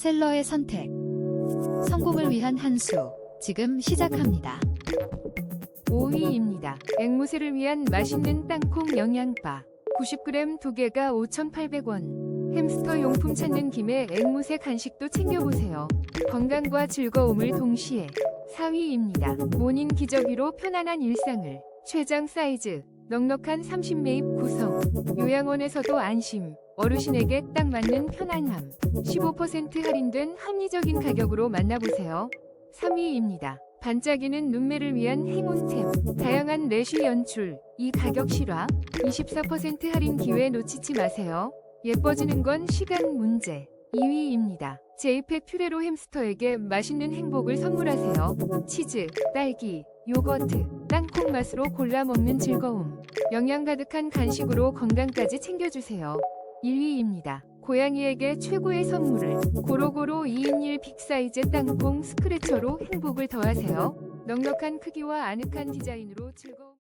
셀러의 선택. 성공을 위한 한 수. 지금 시작합니다. 5위입니다. 앵무새를 위한 맛있는 땅콩 영양바. 90g 두 개가 5,800원. 햄스터 용품 찾는 김에 앵무새 간식도 챙겨보세요. 건강과 즐거움을 동시에 4위입니다. 모닝 기저귀로 편안한 일상을. 최장 사이즈. 넉넉한 30매입 구성. 요양원에서도 안심. 어르신에게 딱 맞는 편안함. 15% 할인된 합리적인 가격으로 만나보세요. 3위입니다. 반짝이는 눈매를 위한 행운템. 다양한 내쉬 연출. 이 가격 실화. 24% 할인 기회 놓치지 마세요. 예뻐지는 건 시간 문제. 2위입니다. 제이팩 퓨레로 햄스터에게 맛있는 행복을 선물하세요. 치즈, 딸기, 요거트, 땅콩 맛으로 골라 먹는 즐거움. 영양 가득한 간식으로 건강까지 챙겨주세요. 1위입니다. 고양이에게 최고의 선물을 고로고로 2인 1 빅사이즈 땅콩 스크래처로 행복을 더하세요. 넉넉한 크기와 아늑한 디자인으로 즐거움.